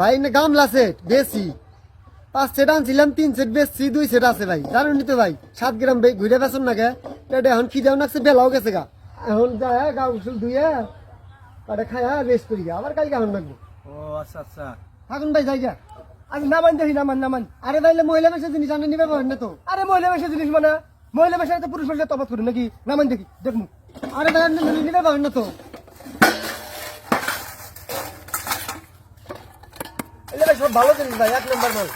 ভাই না গামলা সেট বেশি। পাঁচ সেট আনছিলাম তিন সেট বেশি দুই সেট আছে ভাই। জানুন তো ভাই সাত গ্রাম ঘুরে বেসন না গে এখন খিদেও নাকছে বেলাও গেছে গা। এখন যায় গা উসুল ধুয়ে তাটা খায়া রেস্ট করি গা। আবার কালকে এখন লাগবো। ও আচ্ছা আচ্ছা। থাকুন ভাই যাই গা। আরে নামান দেখি নামান নামান। আরে ভাইলে মহিলা মেসে জিনিস আনে নিবে পারেন না তো? আরে মহিলা বেশি জিনিস মানে? মহিলা বেশি তো পুরুষ বেশি তফাৎ করি নাকি? নামান দেখি দেখুন। আরে আপনি নিবে পারেন না তো এলে ভাই সব ভালো জিনিস ভাই এক নম্বর মাল।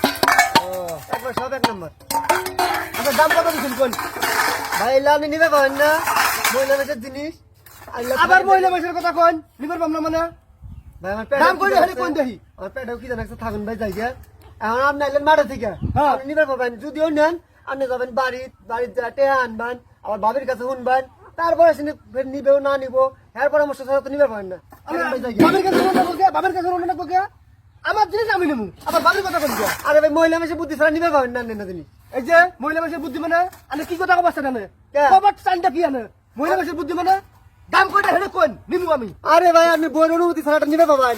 একবার সব এক নম্বর। আচ্ছা দাম কত দিচ্ছেন কোন? ভাই এলে আপনি নিবে পারেন না? মহিলা মেসের জিনিস। আবার মহিলা বেশির কথা কোন নিবার পাম না মানে। ভাই আমার দাম পেটেও কইলে কি খালি কোন দেখি? আমার পেটেও কি জানাচ্ছে থাকুন ভাই যাই এখন আপনি আইলেন মাঠে থেকে। হ্যাঁ। পাবেন। যদিও নেন আপনি যাবেন বাড়ির বাড়ির যা টেহা আনবেন আবার বাবির কাছে শুনবেন। তারপরে সে ফের নিবেও না নিবো। এর পরামর্শ ছাড়া তো নিবে পারেন না। বাবার কাছে বাবার কাছে আমার জিনিস আমি নেব আবার বাবার কথা গিয়া আরে ভাই মহিলা মেসে বুদ্ধি ছাড়া নিবে পাবেন না না এই যে মহিলা বেশির বুদ্ধি মানে আরে কি কথা কবাস জানে কে? আনে মহিলা বেশির বুদ্ধি মানে দাম কইটা হেলে কোন নিমু আমি আরে ভাই আপনি বইয়ের অনুমতি ছাড়াটা নিবে পাবেন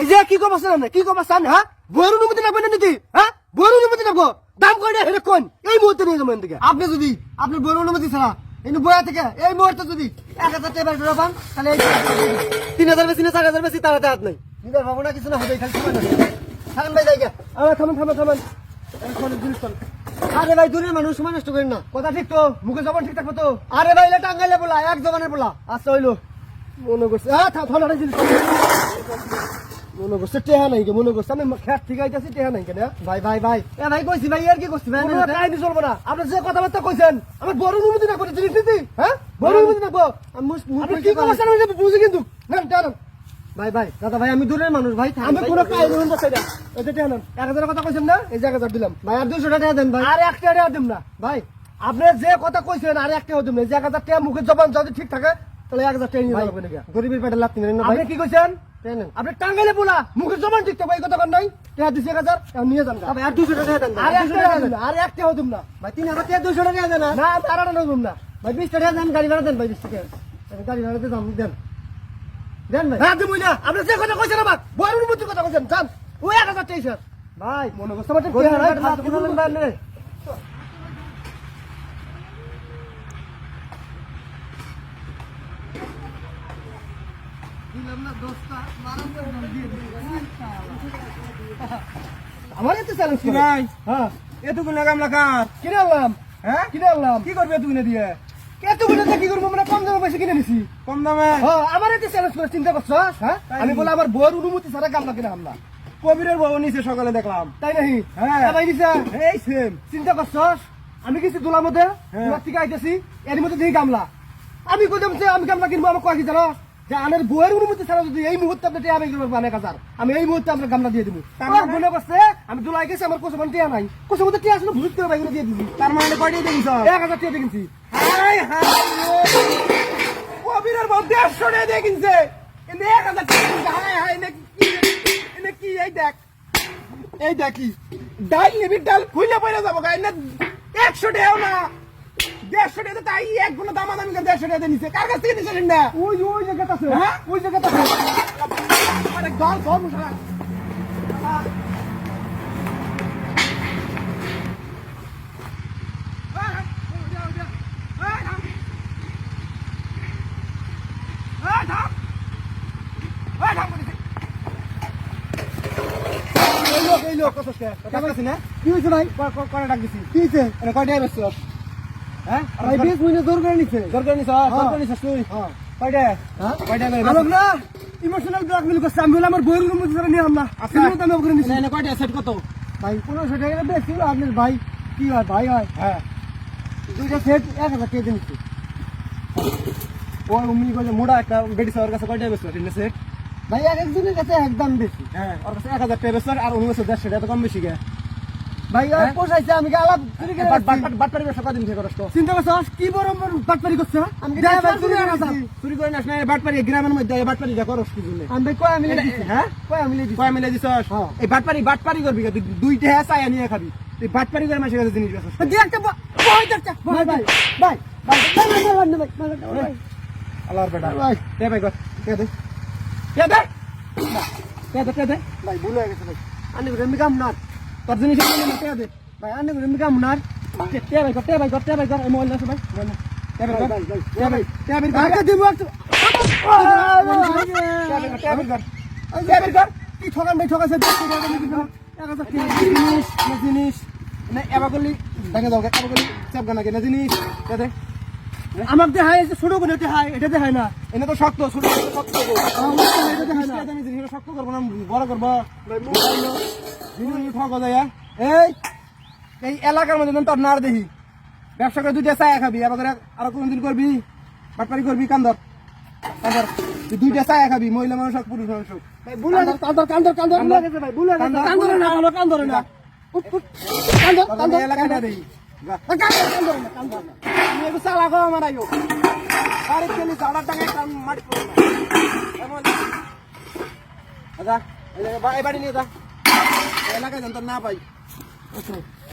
এই যে কি কবাস কি কবাস জানে হ্যাঁ বইয়ের অনুমতি না নিতি হ্যাঁ বইয়ের অনুমতি লাগবো দাম কইটা হেলে কোন এই মুহূর্তে নিয়ে যাবেন আপনি যদি আপনি বইয়ের অনুমতি ছাড়া কিন্তু বইয়া থেকে এই মুহূর্তে যদি এক হাজার টাকা পান তাহলে তিন হাজার বেশি না চার হাজার বেশি তার হাতে হাত নাই নিবে পাবো না কিছু না হবে খালি সময় লাগে। ভাই গিয়া। আমার থামান থামান থামান। আরে ভাই দূরের মানুষ সময় নষ্ট করেন না। কথা ঠিক তো? মুখে জবান ঠিক থাকব তো? আরে ভাই এটা টাঙ্গাইলে বলা এক জমানের বলা। আচ্ছা হইল। মনে করছে হ্যাঁ থাম জিনিস মনে করছে টেহা নাই কে মনে করছে আমি খেত ঠিক আইতাছি টেহা নাই কেন ভাই ভাই ভাই। এ ভাই কইছি ভাই আর কি করছি ভাই? কাহিনী চলবো না। আপনি যে কথাবার্তা কইছেন আমার বড় অনুমতি না করে জিনিস হ্যাঁ? বড় অনুমতি না আমি কি আমি বুঝি কিন্তু। না। ভাই ভাই দাদা ভাই আমি দূরের মানুষ ভাই আমি কোনো যে এক হাজারের কথা কইছেন না? এই যে এক হাজার দিলাম। ভাই আর দুশো টাকা দেন ভাই। আর একটা টাকা দিম না। ভাই আপনি যে কথা কইছেন আর একটা দিম না। যে এক হাজার টাকা মুখের জবান যদি ঠিক থাকে তাহলে এক হাজার টাকা নিয়ে যাবেন গরিবের পেটে লাভ নেন না ভাই। আপনি কি কইছেন? দেন আপনি টাঙ্গাইলে বলা মুখের জবান ঠিক থাকবে এই কথা নাই? টাকা দিছে এক হাজার নিয়ে যান। ভাই আর দুশো টাকা দেন আর 200 টাকা দেন না ভাই তিন হাজার টাকা দুশো টাকা দেন না। আর দিম না। ভাই বিশ টাকা দেন গাড়ি ভাড়া দেন ভাই বিশ টাকা। গাড়ি ভাড়াতে দাম দেন। আমার বড় অনুমতির ভাই মনে করতে পারছেন কোথায় লাগাম লাগাম। কিনে আনলাম। হ্যাঁ? কিনে আনলাম। কি করবে তুমি না দিয়ে? কি করব? মানে কম দামে পয়সা কিনে নিছি। কম দামে? আমার এতে চ্যালেঞ্জ করে চিন্তা করছ হ্যাঁ আমি বলে আমার বউর অনুমতি ছাড়া গামলা কিনে আনলাম কবিরের বউ নিচে সকালে দেখলাম। তাই নাহি হ্যাঁ। ভাই এই সেম চিন্তা করছস আমি কিছু দোলার মধ্যে হ্যাঁ। দোলার থেকে আইতেছি এর মধ্যে দেখি গামলা। আমি কইতাম আমি গামলা কিনবো? আমার কয়েক জানো? যে আমার বউয়ের অনুমতি ছাড়া যদি এই মুহূর্তে আপনি টিয়া অনেক হাজার আমি এই মুহূর্তে আপনার গামলা দিয়ে দিবো। আমার মানে? মনে করছে আমি দোলাই গেছি আমার কোসমান টিয়া নাই। কোসমান টিয়া আসলে ভুল করে বাইরে দিয়ে দিবি। তার মানে এক হাজার টিয়া হাই হাই কবিরের বউ দেড়শো টাকা কিন্তু এক হাজার কিনছে। হাই হাই এনে কি এনে কি এই দেখ। এই দেখি। ডাল নিবি ডাল খুলে পড়ে যাব গাই না একশো টাকাও না। দেড়শো টাকা তাই এক গুণ দাম দামি করে দেড়শো টাকা নিছে কার কাছ থেকে নিছে না ওই ওই জায়গাটা আছে হ্যাঁ? ওই জায়গাটা আছে মানে দল দল মশলা এই লোক এই লোক কত কে কেমন আছিস না কি হয়েছে ভাই কয়টা ডাক দিছি কি হয়েছে মানে হ্যাঁ? ভাই বিশ মিনিট জোর করে নিচ্ছে দরকার নিছ দরকার নিছ তুই হ্যাঁ? কয়টা হ্যাঁ কয়টা আমার না ইমোশনাল ব্ল্যাকমেল করছে আমি আমার বউয়ের অনুমতি ছাড়া নিয়ে আমরা আচ্ছা। আমি ওখানে নিছি। এনে কয়টা? সেট কত? ভাই পনেরোশো টাকা বেশি হলো আপনার ভাই কি হয় ভাই হয়? হ্যাঁ। দুইটা সেট এক হাজার টাকা নিচ্ছে ও উমি কইছে মোড়া একটা বেডি সাওয়ার কাছে কয়টা বেসছ তিন সেট। ভাই এক একজনের কাছে একদম বেশি। হ্যাঁ ওর কাছে 1000 টাকা বেসছ আর উনি কাছে 150 টাকা কম বেশি গে ভাই পোষাইছে আমি গালাপ চুরি করে বাটপারি ব্যবসা কদিন থেকে করছ চিন্তা করছ কি বড় বাটপারি করছ আমি চুরি করে আসা চুরি করে এই বাটপারি গ্রামের মধ্যে এই বাটপারি যা করছ কি জন্য আমি কয় আমি লেছি হ্যাঁ আমি লেছি কয় আমি লেছি এই বাটপারি দুইটা চাই নিয়ে খাবি এই বাটপারি করে মাসে কাছে জিনিস বেচছ দি একটা দে ভাই কর ভাই ভুল হয়ে গেছে ভাই আমি কাম না তোর জিনিস কে দে ভাই আনে করে আমি কাম না কে কে ভাই কে ভাই কে ভাই এই মোবাইল আছে ভাই মোবাইল না কে ভাই ভাই, ভাই, কে ভাই কে ভাই টাকা দিব একটু কে ভাই কে ভাই কি ঠকান ভাই ঠকাছে টাকা। জিনিস না জিনিস না ভেঙে দাও এবাগলি চাপগা না কেনা জিনিস আমার দেহাই এই যে ছোট করে দেহাই এটা দেহাই না। এনে তো শক্ত ছোট শক্ত এটা না। শক্ত করব না বড় করব। ঠক যায় এই এই এলাকার মধ্যে তোর নার দেখি ব্যবসা করে দুইটা চায়া খাবি করে আরও কোনদিন করবি বাটপারি করবি কান্দর। কান্দর দুইটা চায়া খাবি মহিলা মানুষ হোক পুরুষ মানুষ হোক। হয়ে কান্দর কান্দর কান্দর হয়ে কান্দর, না ভালো কান্দর না। কান্দর কান্দর এলাকাটা দেখি কান্দর কান্দর না কান্দর না তুমি একটু চালাকো আমার আয়ো। আরে তুমি জাড়া টাকা কাম মাটি করো এমন। আচ্ছা এই বাড়ি নিয়ে যা। এলাকায় যেন, তোর না পাই।